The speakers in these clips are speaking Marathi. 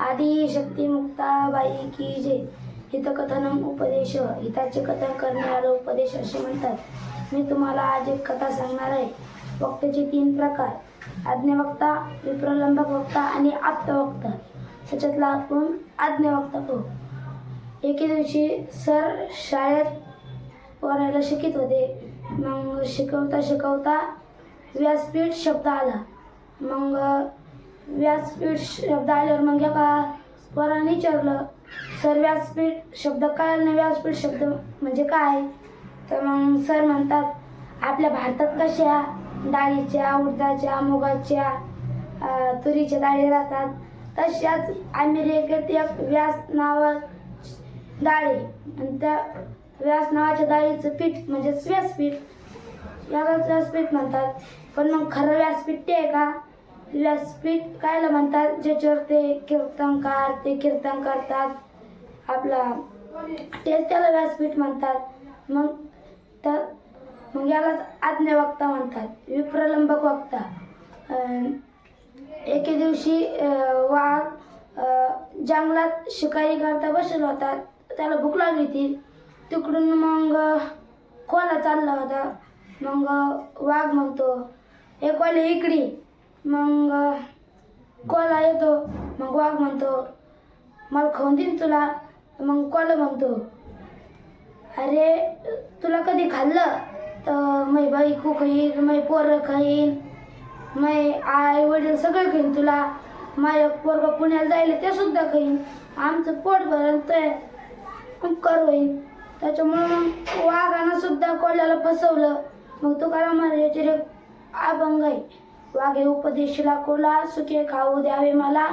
आदी शक्ती मुक्ताबाई की जे. हितकथनम उपदेश हिताचे कथन करणारा उपदेश असे म्हणतात. मी तुम्हाला आज एक कथा सांगणार आहे. वक्त्याचे तीन प्रकार. आज्ञावक्ता विप्रलंबक वक्ता आणि आप्तवक्ता. त्याच्यातला आपण आज्ञावक्ता पाहू. एके दिवशी सर शाळेत पोरायला शिकत होते. मग शिकवता शिकवता व्यासपीठ शब्द आला. मग व्यासपीठ शब्द आल्यावर मग एका पोराने विचारलं सर व्यासपीठ शब्द काय नाही? व्यासपीठ शब्द म्हणजे काय? तर मग सर म्हणतात आपल्या भारतात कशा डाळीच्या उडदाच्या मुगाच्या तुरीच्या डाळी राहतात? तशाच अमेरिकेत एक व्यास नावा डाळी आणि त्या व्यास नावाच्या डाळीचं पीठ म्हणजेच व्यासपीठ. यालाच व्यासपीठ म्हणतात. पण मग खरं व्यासपीठ ते आहे का? व्यासपीठ कायला म्हणतात? ज्याच्यावर ते कीर्तनकार ते कीर्तन करतात. आपला तेच त्याला व्यासपीठ म्हणतात. मग तर मग यालाच आज्ञावक्ता म्हणतात. विप्रलंबक वक्ता. एके दिवशी वाघ जंगलात शिकारी करता बसला होता. त्याला भूक लागली होती. तिकडून मग कोला चालला होता. मग वाघ म्हणतो एक वाले इकडी. मग कोला येतो. मग वाघ म्हणतो मला खाऊन देईन तुला. मग कोला म्हणतो अरे तुला कधी खाल्लं? तर मै बायको खाईन मै पोरं खाईन मै आई वडील सगळं खाईन तुला माझ्या पोरग पुण्याला जायला ते सुद्धा खाईन आमचं पोट भरण ते उपकार त्याच्यामुळं मग वाघानं सुद्धा कोल्याला फसवलं. मग तुकाराम महाराजाचे रे अभंग आहे. वाघे उपदेशला कोला सुखे खाऊ द्यावे मला.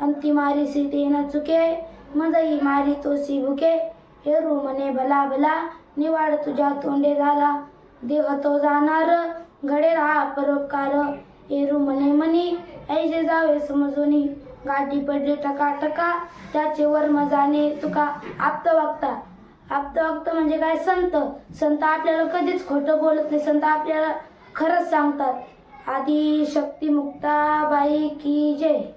अंती मारी सीते न चुके मजई मारी तोसी भुके. हेरू म्हणे भला भला निवाड तुझ्या तोंडे झाला. देह तो जाणार घडे राहा परोपकार. हेरू म्हणे मनी ऐसे जावे समजोनी. गाठी पडली टका टका त्याचे वर्म जाणे तुका आप्त वागता आप्त वक्त म्हणजे काय? संत. संत आपल्याला कधीच खोटं बोलत नाही. संत आपल्याला खरंच सांगतात. आदि शक्ति मुक्ता बाई की जय.